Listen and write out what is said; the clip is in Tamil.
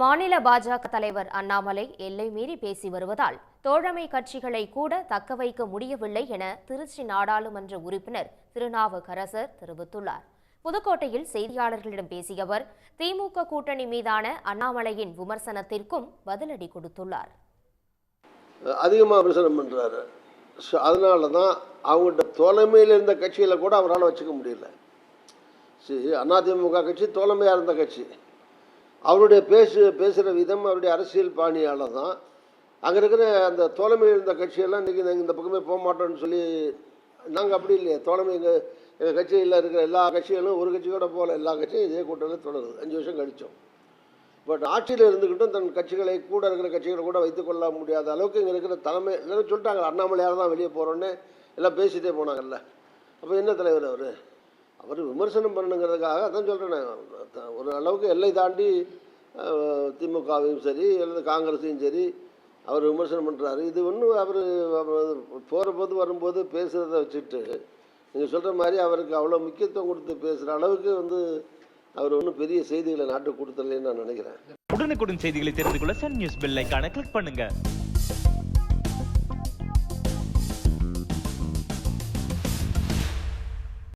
மாநில பாஜக தலைவர் அண்ணாமலை எல்லை மீறி பேசி வருவதால் தோழமை கட்சிகளை கூட தக்க வைக்க முடியவில்லை என திருச்சி நாடாளுமன்ற உறுப்பினர் திருநாவுக்கரசர் தெரிவித்துள்ளார். புதுக்கோட்டையில் செய்தியாளர்களிடம் பேசிய அவர் திமுக கூட்டணி மீதான அண்ணாமலையின் விமர்சனத்திற்கும் பதிலடி கொடுத்துள்ளார். அதிகமாக விமர்சனம் பண்ணுறாரு ஸோ அதனால தான் அவங்கள்ட்ட தோழமையில் இருந்த கட்சியில் கூட அவரால் வச்சுக்க முடியல. சரி அதிமுக கட்சி தோழமையாக இருந்த கட்சி. அவருடைய பேசு பேசுகிற விதம் அவருடைய அரசியல் பாணியால் தான். அங்கே இருக்கிற அந்த தோழமை இருந்த கட்சியெல்லாம் இன்றைக்கி நாங்கள் இந்த பக்கமே போக மாட்டோம்னு சொல்லி நாங்கள் அப்படி இல்லையே. தோழமை எங்கள் எங்கள் கட்சியில் இருக்கிற எல்லா கட்சிகளும் ஒரு கட்சி கூட போகல. எல்லா கட்சியும் இதே கூட்டத்தில் தொடருது. அஞ்சு வருஷம் கழிச்சோம். பட் ஆட்சியில் இருந்துக்கிட்டும் தன் கட்சிகளை கூட இருக்கிற கட்சிகளை கூட வைத்துக்கொள்ள முடியாத அளவுக்கு இங்கே இருக்கிற தலைமை எல்லாரும் சொல்லிட்டாங்க. அண்ணாமலையார் தான் வெளியே போகிறோன்னு எல்லாம் பேசிட்டே போனாங்கல்ல. அப்போ என்ன தலைவர் அவர்? அவர் விமர்சனம் பண்ணணுங்கிறதுக்காக அதான் சொல்கிறேன் ஒரு அளவுக்கு எல்லை தாண்டி திமுகவையும் சரி அல்லது காங்கிரஸையும் சரி அவர் விமர்சனம் பண்ணுறாரு இது ஒன்றும் அவர் போகிற போது வரும்போது பேசுகிறத வச்சுட்டு நீங்கள் சொல்கிற மாதிரி அவருக்கு அவ்வளோ முக்கியத்துவம் கொடுத்து பேசுகிற அளவுக்கு வந்து அவர் ஒன்றும் பெரிய செய்திகளை நாட்டுக்கு கொடுத்துடலன்னு நான் நினைக்கிறேன். உடனுக்குடன் செய்திகளை தெரிந்து கொள்ள சன் நியூஸ் பெல் கிளிக் பண்ணுங்கள்